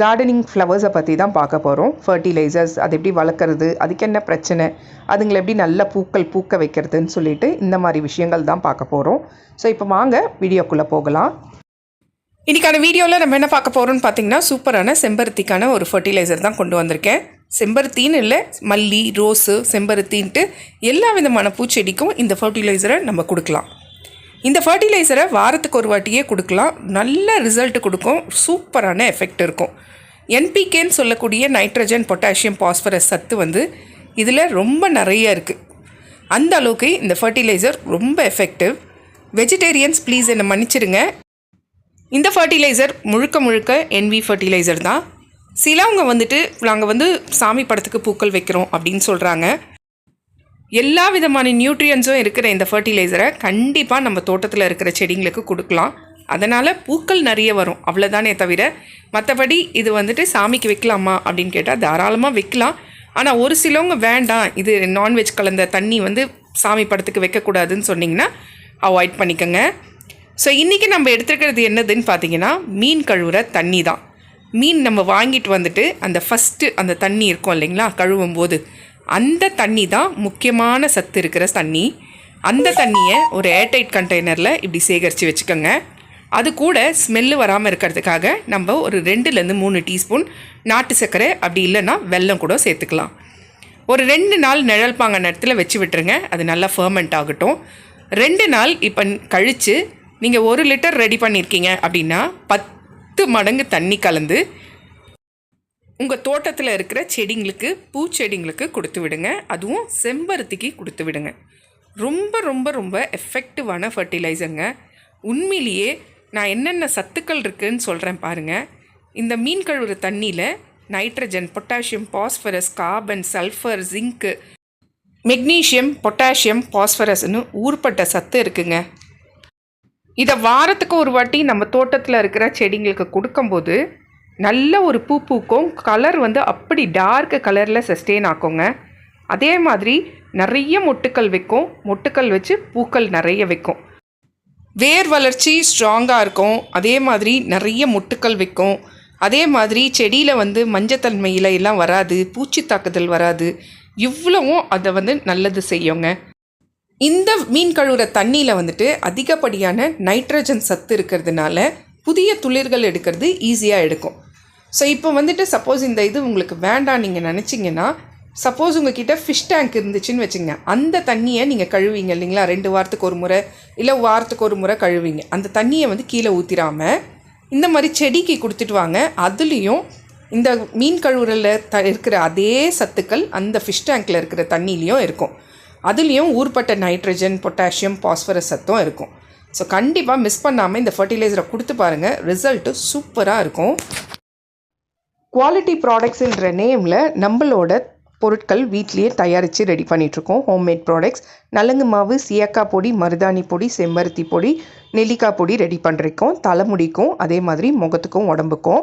Gardening ஃப்ளவர்ஸை பற்றி தான் பார்க்க போகிறோம் ஃபர்டிலைசர்ஸ் அது எப்படி வளர்க்குறது அதுக்கு என்ன பிரச்சனை அதுங்களை எப்படி நல்ல பூக்கள் பூக்க வைக்கிறதுன்னு சொல்லிட்டு இந்த மாதிரி விஷயங்கள் தான் பார்க்க போகிறோம் ஸோ இப்போ வாங்க வீடியோக்குள்ளே போகலாம். இன்றைக்கான வீடியோவில் நம்ம என்ன பார்க்க போகிறோம்னு பார்த்தீங்கன்னா சூப்பரான செம்பருத்திக்கான ஒரு ஃபர்டிலைசர் தான் கொண்டு வந்திருக்கேன். செம்பருத்தின்னு இல்லை மல்லி ரோஸு செம்பருத்தின்ட்டு எல்லா விதமான பூச்செடிக்கும் இந்த ஃபர்டிலைசரை நம்ம கொடுக்கலாம். இந்த ஃபர்டிலைசரை வாரத்துக்கு ஒரு வாட்டியே கொடுக்கலாம். நல்ல ரிசல்ட் கொடுக்கும். சூப்பரான எஃபெக்ட் இருக்கும். என்பிகேன்னு சொல்லக்கூடிய நைட்ரஜன் பொட்டாசியம் பாஸ்பரஸ் சத்து வந்து இதில் ரொம்ப நிறைய இருக்குது அந்த அளவுக்கு இந்த ஃபர்டிலைசர் ரொம்ப எஃபெக்டிவ் வெஜிடேரியன்ஸ் ப்ளீஸ் என்னை மன்னிச்சிடுங்க இந்த ஃபர்டிலைசர் முழுக்க முழுக்க என்வி ஃபர்டிலைசர் தான். சிலவங்க வந்துட்டு நாங்கள் வந்து சாமி படத்துக்கு பூக்கள் வைக்கிறோம் அப்படின்னு சொல்கிறாங்க எல்லா விதமான நியூட்ரியன்ஸும் இருக்கிற இந்த ஃபர்டிலைசரை கண்டிப்பாக நம்ம தோட்டத்தில் இருக்கிற செடிங்களுக்கு கொடுக்கலாம். அதனால் பூக்கள் நிறைய வரும். அவ்வளோதானே தவிர மற்றபடி இது வந்துட்டு சாமிக்கு வைக்கலாமா அப்படின்னு கேட்டால் தாராளமாக வைக்கலாம். ஆனால் ஒரு சிலவங்க வேண்டாம். இது நான்வெஜ் கலந்த தண்ணி வந்து சாமி படத்துக்கு வைக்கக்கூடாதுன்னு சொன்னிங்கன்னா அவாய்ட் பண்ணிக்கோங்க. ஸோ இன்றைக்கி நம்ம எடுத்துருக்கிறது என்னதுன்னு பார்த்தீங்கன்னா மீன் கழுவுற தண்ணி தான் மீன் நம்ம வாங்கிட்டு வந்துட்டு அந்த ஃபஸ்ட்டு அந்த தண்ணி இருக்கும் இல்லைங்களா கழுவும் போது அந்த தண்ணி தான் முக்கியமான சத்து இருக்கிற தண்ணி. அந்த தண்ணியை ஒரு ஏர்டைட் கண்டெய்னரில் இப்படி சேகரித்து வச்சுக்கோங்க. அது கூட ஸ்மெல்லு வராமல் இருக்கிறதுக்காக நம்ம ஒரு ரெண்டுலேருந்து மூணு டீஸ்பூன் நாட்டு சர்க்கரை அப்படி இல்லைன்னா வெல்லம் கூட சேர்த்துக்கலாம். ஒரு ரெண்டு நாள் நிழல்பாங்க நேரத்தில் வச்சு விட்டுருங்க. அது நல்லா ஃபர்மெண்ட் ஆகட்டும். ரெண்டு நாள் இப்போ கழித்து நீங்கள் ஒரு லிட்டர் ரெடி பண்ணியிருக்கீங்க அப்படின்னா பத்து மடங்கு தண்ணி கலந்து உங்கள் தோட்டத்தில் இருக்கிற செடிங்களுக்கு பூச்செடிங்களுக்கு கொடுத்து விடுங்க. அதுவும் செம்பருத்திக்கு கொடுத்து விடுங்க. ரொம்ப ரொம்ப ரொம்ப எஃபெக்டிவான ஃபர்டிலைசருங்க உண்மையிலேயே நான் என்னென்ன சத்துக்கள் இருக்குதுன்னு சொல்கிறேன் பாருங்கள் இந்த மீன் கழுவுற தண்ணியில் nitrogen potassium phosphorus carbon sulphur zinc magnesium potassium பாஸ்பரஸ்னு ஊர்பட்ட சத்து இருக்குங்க. இதை வாரத்துக்கு ஒரு வாட்டி நம்ம தோட்டத்தில் இருக்கிற செடிங்களுக்கு கொடுக்கும்போது நல்ல ஒரு பூ பூக்கும். கலர் வந்து அப்படி டார்க் கலரில் சஸ்டெயின் ஆக்குங்க. அதே மாதிரி நிறைய மொட்டுக்கள் வைக்கும் மொட்டுக்கள் வச்சு பூக்கள் நிறைய வைக்கும் வேர் வளர்ச்சி ஸ்ட்ராங்காக இருக்கும். அதே மாதிரி நிறைய மொட்டுக்கள் வைக்கும் அதே மாதிரி செடியில் வந்து மஞ்சத்தன்மையில் எல்லாம் வராது. பூச்சி தாக்குதல் வராது. இவ்வளவும் அதை வந்து நல்லது செய்யுங்க. இந்த மீன் கழுவுற தண்ணியில் வந்துட்டு அதிகப்படியான நைட்ரஜன் சத்து இருக்கிறதுனால புதிய துளிர்கள் எடுக்கிறது ஈஸியாக எடுக்கும். ஸோ இப்போ வந்துட்டு சப்போஸ் இந்த இது உங்களுக்கு வேண்டாம் நீங்கள் நினச்சிங்கன்னா சப்போஸ் உங்ககிட்ட ஃபிஷ் டேங்க் இருந்துச்சுன்னு வச்சுங்க. அந்த தண்ணியை நீங்கள் கழுவிங்க இல்லைங்களா? ரெண்டு வாரத்துக்கு ஒரு முறை இல்லை வாரத்துக்கு ஒரு முறை கழுவிங்க. அந்த தண்ணியை வந்து கீழே ஊற்றிடாமல் இந்த மாதிரி செடிக்கு கொடுத்துட்டு வாங்க. அதுலேயும் இந்த மீன் கழுவுறலில் த இருக்கிற அதே சத்துக்கள் அந்த ஃபிஷ் டேங்க்கில் இருக்கிற தண்ணிலையும் இருக்கும். அதுலேயும் ஊர்பட்ட நைட்ரஜன் பொட்டாசியம் பாஸ்பரஸ் சத்தும் இருக்கும். ஸோ கண்டிப்பாக மிஸ் பண்ணாமல் இந்த ஃபர்டிலைசரை கொடுத்து பாருங்கள் ரிசல்ட்டு சூப்பராக இருக்கும். குவாலிட்டி ப்ராடக்ட்ஸுன்ற நேமில் நம்மளோட பொருட்கள் வீட்லேயே தயாரித்து ரெடி பண்ணிகிட்ருக்கோம் ஹோம்மேட் ப்ராடக்ட்ஸ் நலங்கு மாவு சியக்காய் பொடி மருதாணி பொடி செம்பருத்தி பொடி நெல்லிக்காய் பொடி ரெடி பண்ணிருக்கோம் தலைமுடிக்கும் அதே மாதிரி முகத்துக்கும் உடம்புக்கும்